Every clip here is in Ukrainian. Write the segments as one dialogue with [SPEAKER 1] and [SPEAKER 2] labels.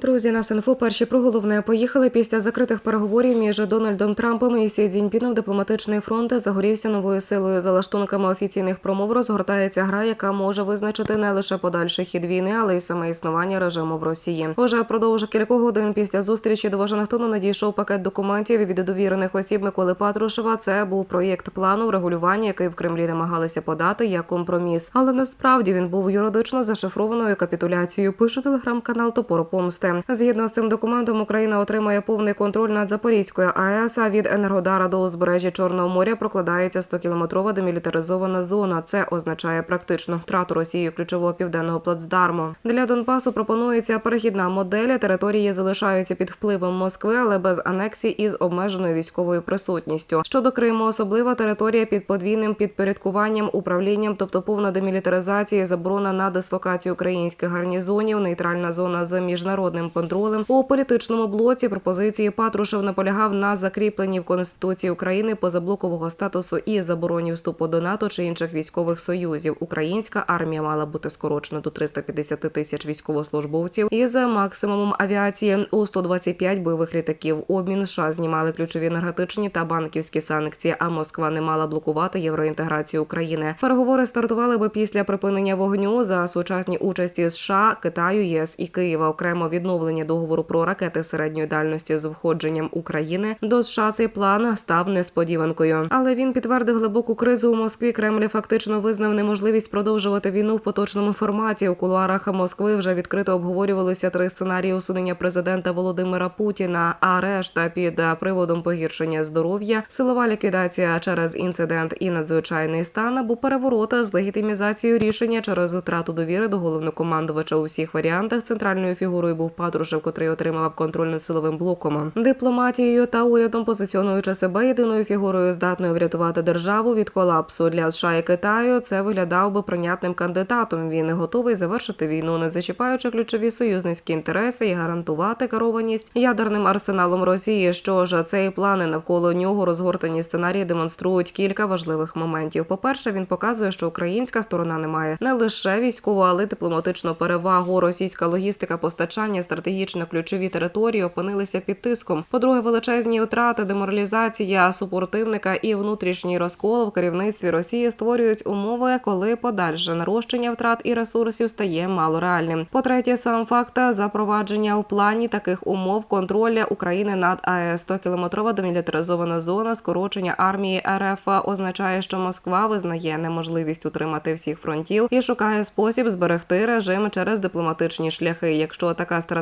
[SPEAKER 1] Друзі, нас інфо перші про головне поїхали після закритих переговорів між Дональдом Трампом і Сі Цзіньпіном Дипломатичний фронт загорівся новою силою. За лаштунками офіційних промов розгортається гра, яка може визначити не лише подальший хід війни, але й саме існування режиму в Росії. Уже продовж кількох годин після зустрічі до Вашингтону надійшов пакет документів від довірених осіб Миколи Патрушева. Це був проєкт плану врегулювання, який в Кремлі намагалися подати як компроміс. Але насправді він був юридично зашифрованою капітуляцією. Пише телеграм-канал Топор Помсти. Згідно з цим документом, Україна отримає повний контроль над Запорізькою АЕС. А від Енергодара до узбережжя Чорного моря прокладається 100-кілометрова демілітаризована зона. Це означає практичну втрату Росією ключового південного плацдарму. Для Донбасу пропонується перехідна модель. Території залишаються під впливом Москви, але без анексії і з обмеженою військовою присутністю. Щодо Криму, особлива територія під подвійним підпорядкуванням, управлінням, тобто повна демілітаризація, заборона на дислокацію українських гарнізонів, нейтральна зона з міжнародним контролем. У політичному блоці пропозиції Патрушев наполягав на закріпленні в Конституції України позаблокового статусу і забороні вступу до НАТО чи інших військових союзів. Українська армія мала бути скорочена до 350 тисяч військовослужбовців із максимумом авіації у 125 бойових літаків. Обмін США знімали ключові енергетичні та банківські санкції. А Москва не мала блокувати євроінтеграцію України. Переговори стартували би після припинення вогню за сучасні участі США, Китаю, ЄС і Києва. Окремо відновлення договору про ракети середньої дальності з входженням України до США. Цей план став несподіванкою, але він підтвердив глибоку кризу у Москві. Кремль фактично визнав неможливість продовжувати війну в поточному форматі. У кулуарах Москви вже відкрито обговорювалися три сценарії усунення президента Володимира Путіна. А решта під приводом погіршення здоров'я, силова ліквідація через інцидент і надзвичайний стан або переворота з легітимізацією рішення через втрату довіри до головнокомандувача у всіх варіантах. Центральною фігурою був Патрушев, котрий отримав контроль над силовим блоком, дипломатією та урядом, позиціонуючи себе єдиною фігурою, здатною врятувати державу від колапсу для США і Китаю. Це виглядав би прийнятним кандидатом. Він готовий завершити війну, не зачіпаючи ключові союзницькі інтереси і гарантувати керованість ядерним арсеналом Росії. Що ж цей плани навколо нього розгортані сценарії демонструють кілька важливих моментів. По перше, він показує, що українська сторона не має не лише військову, але й дипломатичну перевагу. Російська логістика постачання стратегічно ключові території опинилися під тиском. По-друге, величезні втрати, деморалізація супротивника і внутрішній розкол в керівництві Росії створюють умови, коли подальше нарощення втрат і ресурсів стає малореальним. По-третє, сам факт запровадження у плані таких умов контроля України над АЕС 100-кілометрова демілітаризована зона, скорочення армії РФ означає, що Москва визнає неможливість утримати всіх фронтів і шукає спосіб зберегти режим через дипломатичні шляхи. Якщо така стратегія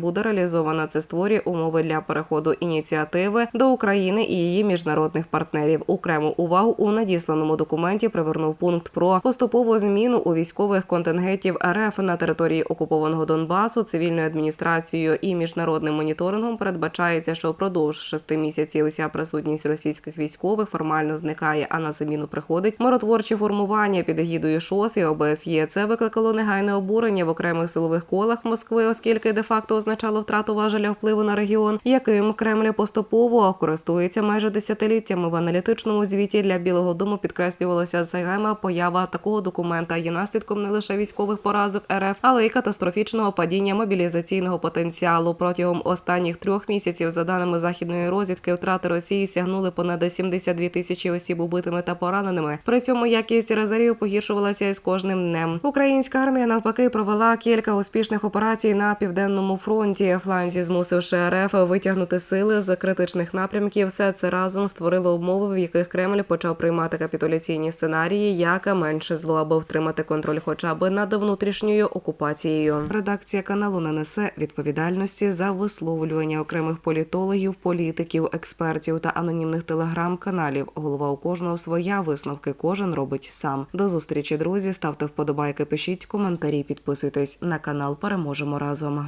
[SPEAKER 1] буде реалізована, це створює умови для переходу ініціативи до України і її міжнародних партнерів. Окрему увагу у надісланому документі привернув пункт про поступову зміну у військових контингентів РФ на території окупованого Донбасу, цивільною адміністрацією і міжнародним моніторингом. Передбачається, що впродовж шести місяців уся присутність російських військових формально зникає, а на заміну приходить миротворчі формування під егідою ШОС і ОБСЄ. Це викликало негайне обурення в окремих силових колах Москви, оскільки де-факто означало втрату важеля впливу на регіон, яким Кремль поступово користується майже десятиліттями. В аналітичному звіті для Білого Дому підкреслювалася займа поява такого документа є наслідком не лише військових поразок РФ, але й катастрофічного падіння мобілізаційного потенціалу. Протягом останніх трьох місяців, за даними західної розвідки, втрати Росії сягнули понад 72 тисячі осіб убитими та пораненими. При цьому якість резервів погіршувалася із кожним днем. Українська армія навпаки провела кілька успішних операцій на південному фронті. Фланзі змусивши РФ витягнути сили з критичних напрямків. Все це разом створило умови, в яких Кремль почав приймати капітуляційні сценарії, як менше зло, аби втримати контроль, хоча б над внутрішньою окупацією. Редакція каналу не несе відповідальності за висловлювання окремих політологів, політиків, експертів та анонімних телеграм-каналів. Голова у кожного своя висновки кожен робить сам. До зустрічі, друзі. Ставте вподобайки, пишіть коментарі, підписуйтесь на канал. Переможемо разом.